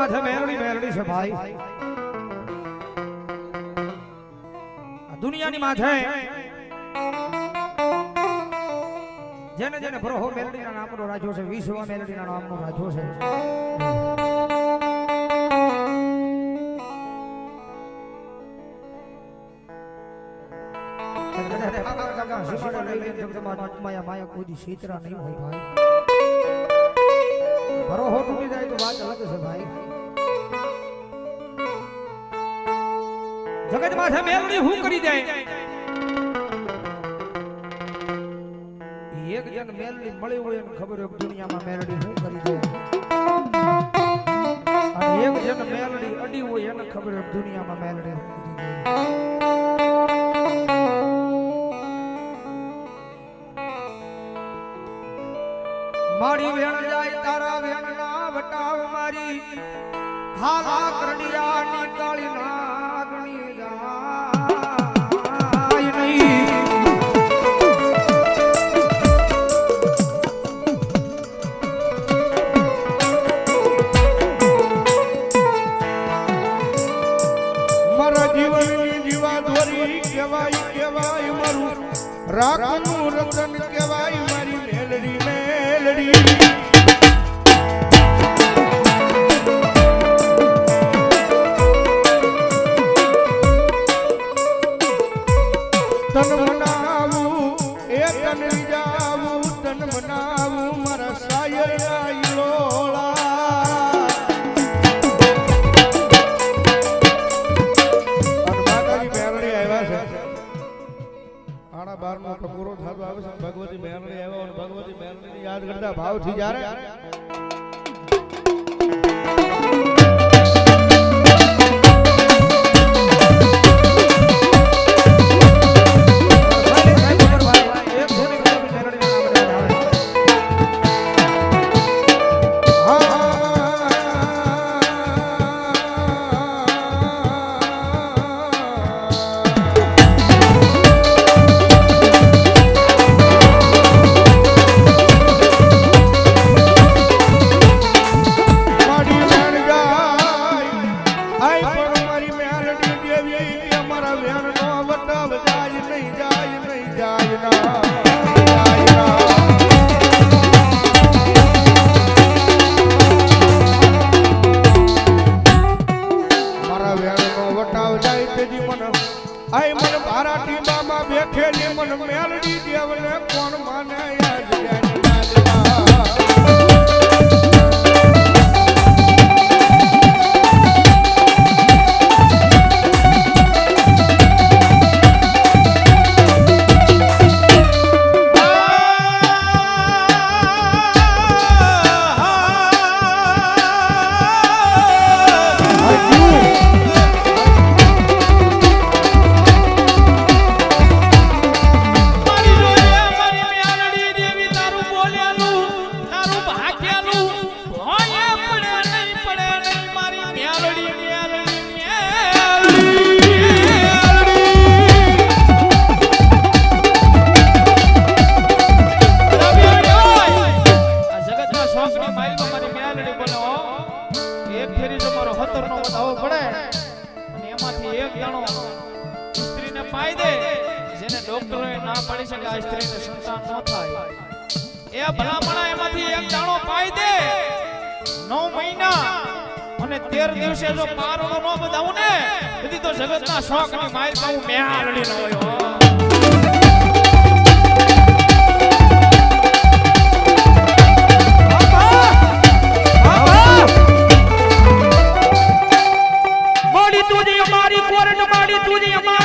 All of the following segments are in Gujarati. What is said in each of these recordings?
માથે મેલડી મેલડી છે ભાઈ. દુનિયાની માથે જેને જેને ભરોહો મેલડીના નામનો રાખ્યો છે, વિશ્વ મેલડીના નામનો રાખ્યો છે. ભરોહો તૂટી જાય તો વાત અલગ છે ભાઈ. જગત માથે મેલડી હું કરી જાય? એક જણ મેલડી મળી હોય એને ખબર હોય દુનિયામાં મેલડી હું કરી જાય એક જણ મેલડી અડી હોય એને ખબર હોય દુનિયામાં મેલડી હું કરી જાય મારી વેણ જાય તારા વેણ ના વટાવ મારી હાલા કરડિયા ની કાળી નાગણી રાખનું રતન કહેવાય મારી મેલડી મેલડી. તન મનાવું, એ તન જાવું તન મનાવું, મારા શાયર ટકોરો થતો આવે છે ભગવતી મહેરણી આવ્યો ભગવતી મહેરણી યાદ કરતા ભાવથી જ્યારે વટાવ જાય નહીં જાય નહીં જાય ના આ સ્ત્રીને સંતાન ન થાય. એ ભલામણા એમાંથી એક દાણો પાઈ દે. નવ મહિના અને તેર દિવસે જો પારણો ન બધાવું ને તેથી તો જગતના શોખની મારમાં હું ન હોય અમારી કોર્ટ માડી તુજી અમારો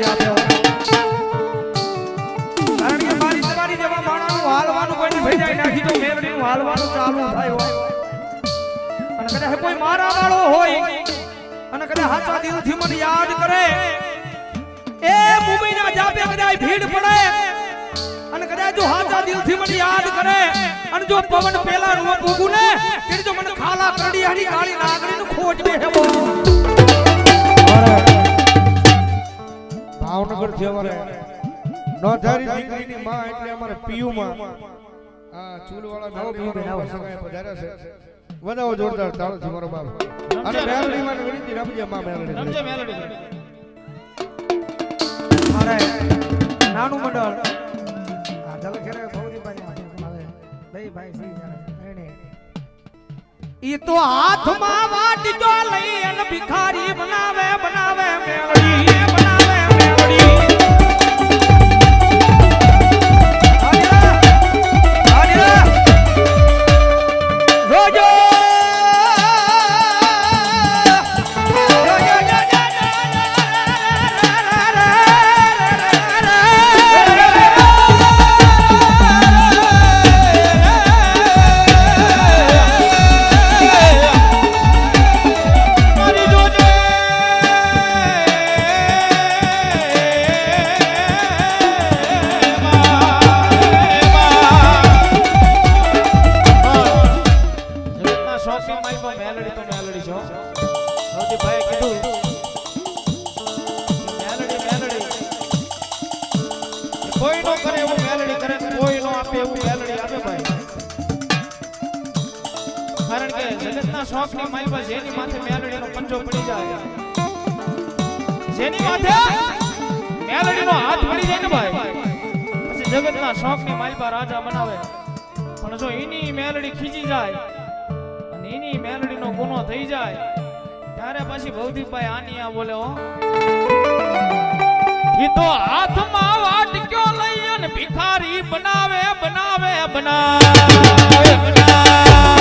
ને એવું આપે કારણ કે મારી તમારી જેવા માણસનું હાલવાનું કોઈને ભઈ જાય નાખી તો મેવડીનું હાલવાનું ચાલુ થાય હોય. અને કદાચ કોઈ મારા વાળો હોય અને કદાચ હાચા દિલથી મને યાદ કરે, એ મુંબઈના જાપે કદાચ ભીડ પડે અને કદાચ જો હાચા દિલથી મને યાદ કરે અને જો પવન પેલા રૂપ ઉગું ને જો મને ખાલા કરડિયાની કાળી નાગરીનું ખોટ બે હેવો ભાવનગરથી અમારે નોંધારી દીકરીની માં એટલે અમારે પીયુ માં આ ચૂલવાળા નવો પીયુ બનાવો સગાએ પધાર્યા છે. વધાવો જોરદાર તાળથી મારો બાપ. અને મેલડી. માં વિનંતી રમજે માં મેલડી. રમજે મેલડી. મારે નાનું મંડળ. આ દલ ખેરે ભૌરીભાઈ હાથે બનાવે. બે ભાઈ સી જાણે. એને. ઈ તો હાથમાં વાટજો લઈ અને ભિખારી બનાવે બનાવે મેલડી. માલિકમાં જેની માથે મેલડીનો પંજો પડી જાય. જેની માથે મેલડીનો હાથ પડી જાય ને ભાઈ. પછી જગતના શોખની માલિકા રાજા બનાવે પણ જો એની મેલડી ખીજી જાય અને એની મેલડીનો ગુનો થઈ જાય, ત્યારે પછી ભૌતિકભાઈ આની આ બોલે, હો. ઈ તો હાથમાં વાટક્યો લઈ અને ભિખારી બનાવે બનાવે બનાવે બનાવે.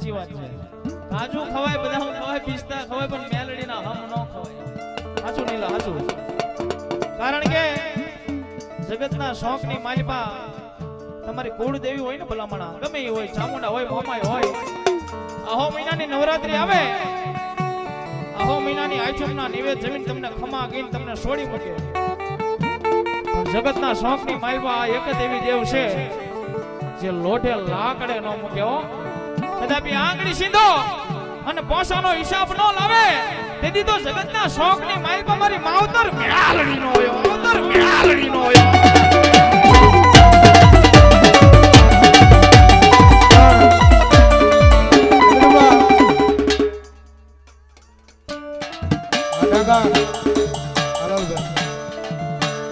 સાચી વાત છે. કાજુ ખવાય, બદામ ખવાય, પિસ્તા ખવાય, પણ મેલડીના હમ ન ખવાય. સાચું નીલા સાચું કારણ કે જગતના શોખની માલિપા તમારી કુળદેવી હોય ને ભલામણા, ગમે એ હોય, ચામુંડા હોય મોમાય હોય, આહો મહિનાની નવરાત્રી આવે, આહો મહિનાની આઈટમના નિવેદ જમીન તમને ખમા ગીન તમને છોડી મૂકે. જગતના શોખની માલિપા એક જ એવી દેવ છે, જે લોઢે લાકડે ન મૂકે હો. કદાપી આંગળી સીધો અને પોસાનો હિસાબ ન લાવે, તેથી તો જગતના શોખની માલિપા મારી માવતર મેળડી નો હોય, માવતર મેળડી નો હોય.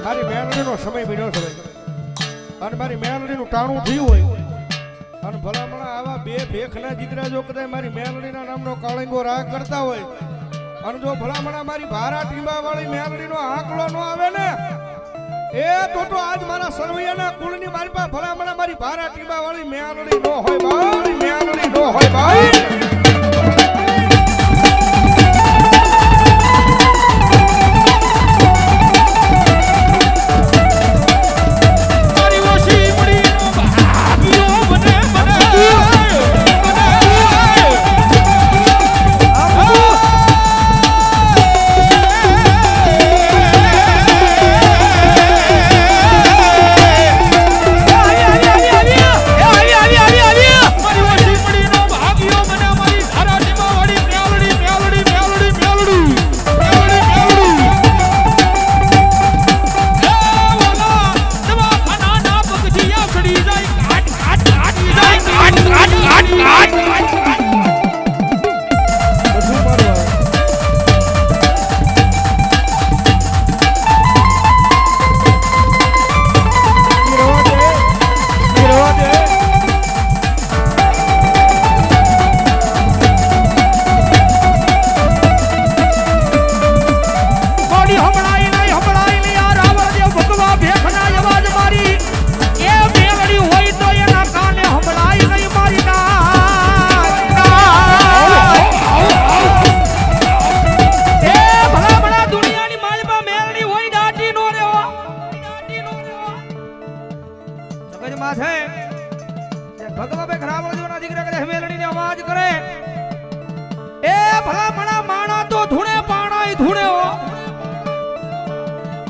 મારી મેલડીનો સમય મળ્યો છે. અને મારી મેલડીનું ટાણું થયું હોય અને ભલામણા આવા બે ભેખના દીકરા જો કદાચ મારી મેલડીના નામનો કાળિંગો રાગ કરતા હોય, અને જો ભલામણા મારી ભારા ટીંબા વાળી મેલડીનો આંકડો ન આવે ને, એ તો તો આજ મારા સરવૈયાના કુળની મારી પાસે ભલામણા મારી ભારા ટીંબા વાળી મેલડી નો હોય ભાઈ, મેલડી ન હોય ભાઈ. એવા છે જે ભગવા બે ખરાબ જીવના દીકરા કરે હવેલડીને અવાજ કરે. એ ભલા મણા માણા તો ધૂણે પાણા ધૂણે હો.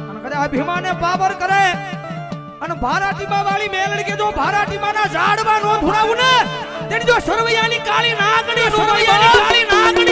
અને કદાચ અભિમાને પાવર કરે. અને ભારાટીમા વાળી મેલડી કે જો ભારાટીમાના ઝાડમાં નો ધૂણાવું ને, તેની જો સરવૈયાની કાળી નાગણી સરવૈયાની કાળી નાગણી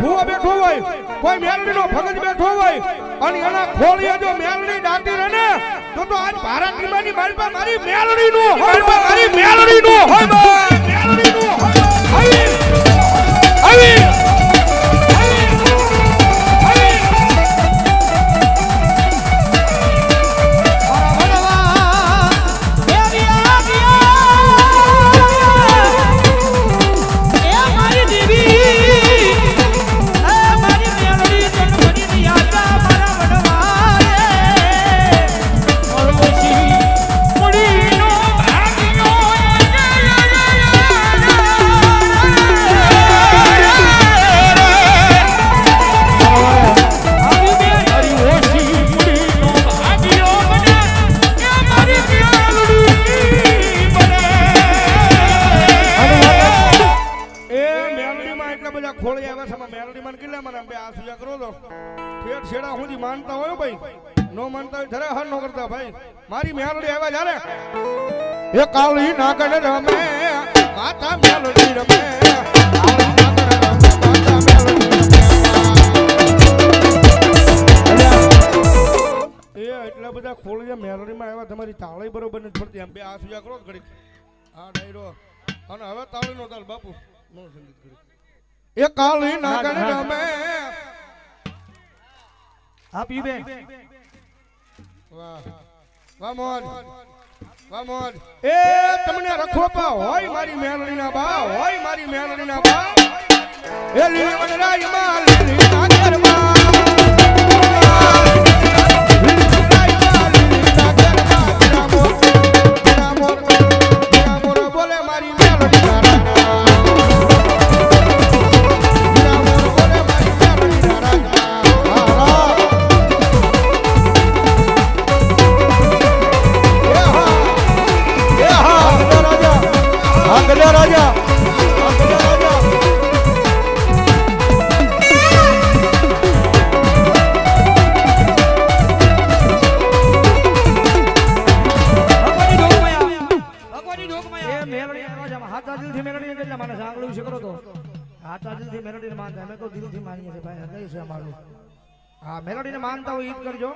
ભૂવો બેઠો હોય કોઈ મેલડીનો ભગત બેઠો હોય અને એના ખોળીએ જો મેલડી દાટી રહે ને તો તો આજ ભારતની મારી મારી મેલડીનો હોય. મારી મારી મેલડીનો હોય. મેલડી નો હોય. આવી આવી. મારી મેલડી આવ્યા જ્યારે એ કાળી નાગણ રમે માતા મેલડી રમે કાળી નાગણ રમે માતા મેલડી એ એટલા બધા ખોળિયા મેલડીમાં આવ્યા તમારી તાળી બરોબર નથી પડતી. એમ બે આ સુજા કરો ઘડી હા ડાયરો. અને હવે તાળી નો તાલ બાપુ. નો સંગીત કરી એ કાળી નાગણ રમે. આપી બે. વાહ. વામોન વાહ મોજ એ તમને રખોપા હોય મારી મેલડીના બા, હોય મારી મેલડીના બા. એ લીલી વનરાઈમાં લીલી નાગરમાં માનતા હોય ઈદ કરજો.